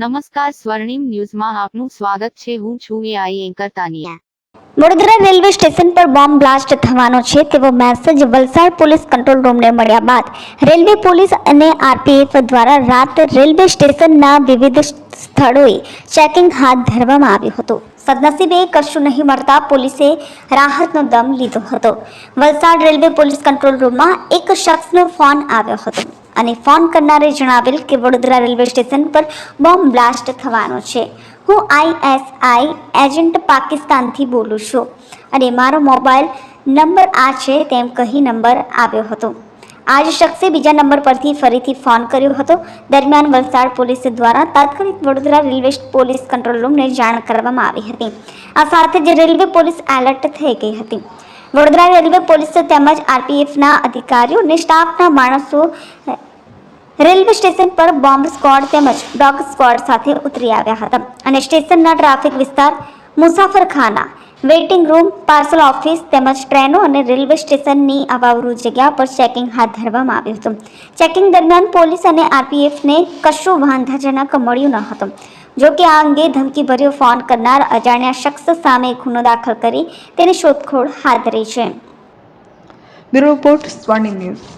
નમસ્કાર સ્વર્ણિમ ન્યૂઝમાં આપનું સ્વાગત છે. હું છું AI anchor Tania Vadodara railway station પર બોમ્બ બ્લાસ્ટ થવાનો છે તેવો મેસેજ વલસાડ પોલીસ કંટ્રોલ રૂમને મળ્યા બાદ રેલવે પોલીસ અને આરપીએફ દ્વારા રાત રેલવે સ્ટેશનના વિવિધ સ્થળોએ ચેકિંગ હાથ ધરવામાં આવ્યું હતું. સદનસીબે કશું નહીં મળતા પોલીસે રાહતનો દમ લીધો હતો. વલસાડ રેલવે પોલીસ કંટ્રોલ રૂમમાં એક શખ્સનો ફોન આવ્યો હતો. અને ફોન કરનારે જણાવેલ કે વડોદરા રેલવે સ્ટેશન પર બોમ્બ બ્લાસ્ટ થવાનો છે. હું આઈએસઆઈ એજન્ટ પાકિસ્તાનથી બોલું છું અને મારો મોબાઈલ નંબર આ છે તેમ કહી નંબર આવ્યો હતો. આ જ શખ્સે બીજા નંબર પરથી ફરીથી ફોન કર્યો હતો. દરમિયાન વલસાડ પોલીસ દ્વારા તાત્કાલિક વડોદરા રેલવે પોલીસ કંટ્રોલ રૂમને જાણ કરવામાં આવી હતી. આ સાથે જ રેલવે પોલીસ એલર્ટ થઈ ગઈ હતી. વડોદરા રેલવે પોલીસ તેમજ આરપીએફના અધિકારીઓ અને સ્ટાફના માણસો રેલવે સ્ટેશન પર બોમ્બ સ્ક્વોડ તેમજ ડોગ સ્ક્વોડ સાથે ઉતરી આવ્યા હતા અને સ્ટેશનના ટ્રાફિક વિસ્તાર મુસાફરખાના, વેઇટિંગ રૂમ, પાર્સલ ઓફિસ તેમજ ટ્રેનો અને રેલવે સ્ટેશનની અવાવરૂ જગ્યા પર ચેકિંગ હાથ ધરવામાં આવ્યું હતું. ચેકિંગ દરમિયાન પોલીસ અને આરપીએફને કશું વાંધાજનક મળ્યું ન હતું. જોકે આ અંગે ધમકીભર્યો ફોન કરનાર અજાણ્યા શખ્સ સામે ગુનો દાખલ કરી તેની શોધખોળ હાથ ધરી છે. Bureau report Swani news.